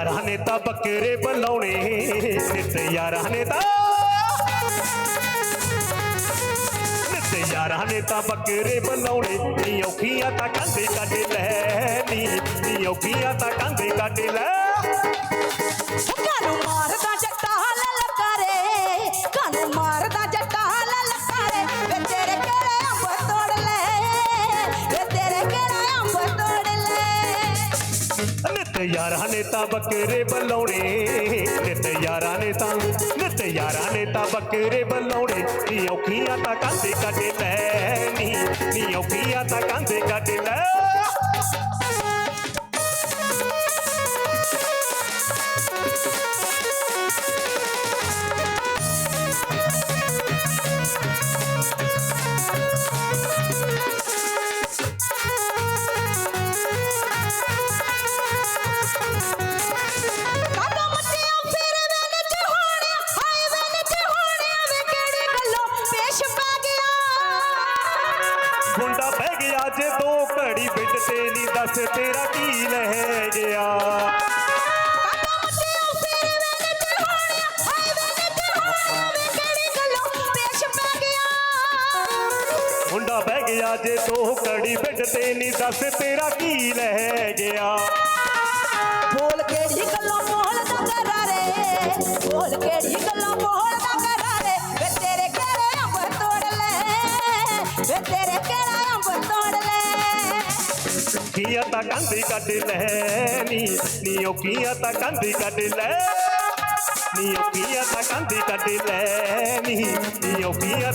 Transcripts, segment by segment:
ਬੱਕਰੇ ਬਲਾਉਣੇ ਨਿਤ ਯਾਰਾਂ ਨੇ ਤਾਂ ਨਿਤ ਯਾਰਾਂ ਨੇ ਤਾਂ ਬੱਕਰੇ ਬਲਾਉਣੇ ਨੀ ਔਖੀਆਂ ਤਾਂ ਕੰਦੇ ਕੱਢ ਲੈ, ਨੀ ਨੀ ਔਖੀਆਂ ਤਾਂ ਕੰਦੇ ਕੱਢ ਲੈ। ਕਾਨੂੰ ਮਾਰਦਾ ਜੱਟਾ ਲਲਕਾਰੇ ਕਾਨੂੰ ਮਾਰਦਾ ਨਿਤ ਯਾਰਾਂ ਨੇ ਤਾਂ ਬੱਕਰੇ ਬਲਾਉਣੇ ਨਿਤ ਯਾਰਾਂ ਨੇ ਤਾਂ, ਨਿਤ ਯਾਰਾਂ ਨੇ ਤਾਂ ਬੱਕਰੇ ਬਲਾਉਣੇ ਨੀ ਔਖੀਆਂ ਤਾਂ ਕੰਦੇ ਕੱਢ ਲੈ ਨੀ ਨੀ ਔਖੀਆਂ ਤਾਂ ਕਾਂਦੇ ਕੱਢ ਲੈ ਮੁੰਡਾ ਬਹਿ ਗਿਆ ਜੇ ਦੋ ਘੜੀ ਬਿੱਟ ਤੇ ਨਹੀਂ ਦੱਸ ਤੇਰਾ ਕੀ ਲਹਿ ਗਿਆ। ਬੋਲ ਕਿਹੜੀ ਗੱਲੋਂ ਬੋਲਦਾ ਕਰਾਰੇ? ਬੋਲ ਕਿਹੜੀ ਗੱਲੋਂ ਬੋਲਦਾ ਕਰਾਰੇ? ਵੇ ਤੇਰੇ ਕਿਹੜੇ ਅੰਬ ਤੋੜ ਲੈ। ਵੇ ਤੇਰੇ ਕਿਹੜਾ ਅੰਬ ਤੋੜ ਲੈ। ਕੀਆ ਤਾਂ ਕੰਦੀ ਕੱਢ ਲੈ ਨੀ? ਨੀ ਉਹ ਕੀਆ ਤਾਂ ਕੰਦੀ ਕੱਢ ਲੈ? ਨੀ ਉਹ ਕੀਆ ਤਾਂ ਕੰਦੀ ਕੱਢ ਲੈ ਨੀ ਨੀ ਉਹ ਕੀਆ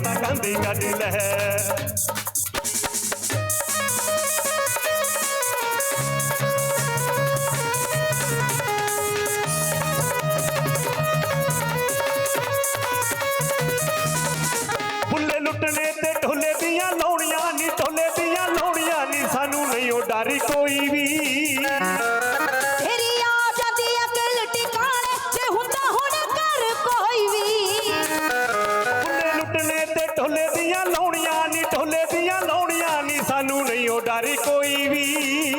ਉਹ ਡਰ ਕੋਈ ਵੀ?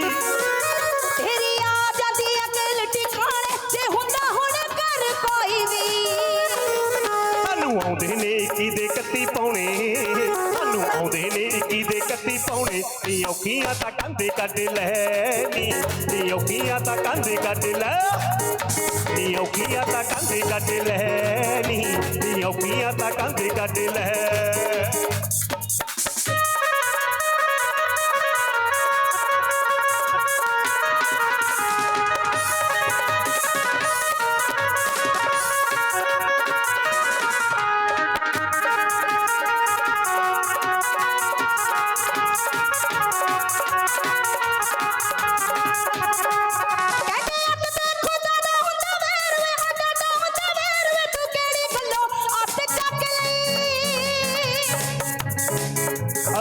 ਤੇਰੀ ਆ ਜਾਂਦੀ ਅਕਲ ਟਿਕਾਣੇ ਜੇ ਹੁੰਦਾ ਹੁਣ ਕਰ ਕੋਈ ਵੀ। ਸਾਨੂੰ ਆਉਂਦੇ ਨੇ ਕੀ ਦੇ ਕੱਤੀ ਪਾਉਣੇ? ਸਾਨੂੰ ਆਉਂਦੇ ਨੇ ਕੀ ਦੇ ਕੱਤੀ ਪਾਉਣੇ? ਨੀ ਔਖੀਆਂ ਤਾਂ ਕੰਦੇ ਕੱਢ ਲੈ। ਨੀ ਨੀ ਔਖੀਆਂ ਤਾਂ ਕੰਦੇ ਕੱਢ ਲੈ। ਨੀ ਔਖੀਆਂ ਤਾਂ ਕੰਦੇ ਕੱਢ ਲੈ। ਨੀ ਨੀ ਔਖੀਆਂ ਤਾਂ ਕੰਦੇ ਕੱਢ ਲੈ।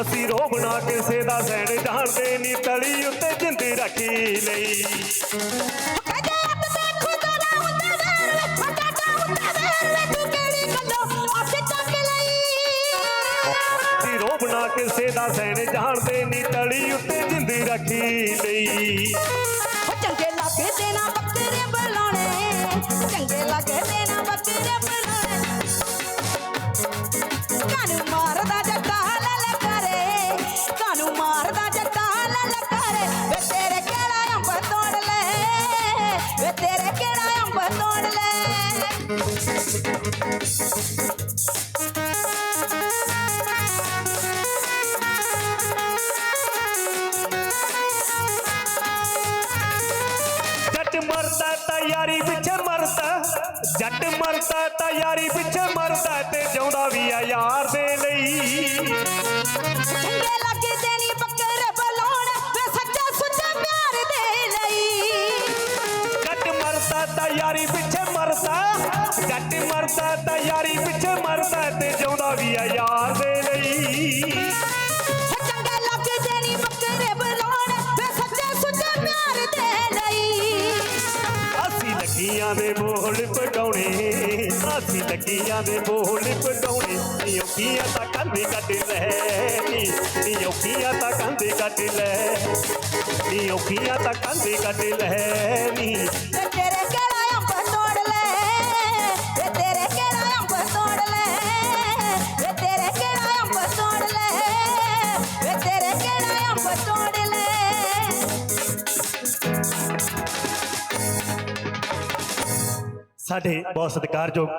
ਅਸੀਂ ਰੋਬਣਾ ਕਿਸੇ ਦਾ ਸੈਣ ਜਾਣਦੇ ਨੀ ਤਲੀ ਉੱਤੇ ਜਿੰਦੀ ਰੱਖੀ ਲਈ। ਕਿਸੇ ਦਾ ਸੈਣ ਜਾਣਦੇ ਨੀ ਤਲੀ ਉੱਤੇ ਜਿੰਦੀ ਰੱਖੀ ਲਈ। ਯਾਰੀ ਪਿੱਛੇ ਮਰਦਾ ਜੱਟ ਮਰਦਾ ਤਾਂ ਯਾਰੀ ਪਿੱਛੇ ਮਰਦਾ ਤੇ ਜਿਉਂਦਾ ਵੀ ਆ ਯਾਰ ਦੇ ਲਈ। ਚੰਗੇ ਲੱਗਦੇ ਨੀ ਬੱਕਰੇ ਬੁਲਾਉਣ ਵੇ ਸੱਚਾ ਸੁੱਚਾ ਪਿਆਰ ਦੇ ਲਈ। ਜੱਟ ਮਰਦਾ ਤਾਂ ਯਾਰੀ ਪਿੱਛੇ ਮਰਦਾ ਜੱਟ ਮਰਦਾ ਤਾਂ ਯਾਰੀ ਪਿੱਛੇ ਮਰਦਾ ਤੇ ਜਿਉਂਦਾ ਵੀ ਆ ਯਾਰ ਦੇ ਲਈ। ਅਸੀਂ ਲੱਗੀਆਂ ਦੇ ਬੋਲ ਪਟਾਉਣੇ ਨੀ ਔਖੀਆਂ ਤਾਂ ਕੰਦੇ ਕੱਢ ਲੈ ਨੀ। ਨੀ ਔਖੀਆਂ ਤਾਂ ਕੰਦੇ ਕੱਢ ਲੈ। ਨੀ ਔਖੀਆਂ ਤਾਂ ਕੰਦੇ ਕੱਢ ਲੈ। ਸਾਡੇ ਬਹੁਤ ਸਤਿਕਾਰਯੋਗ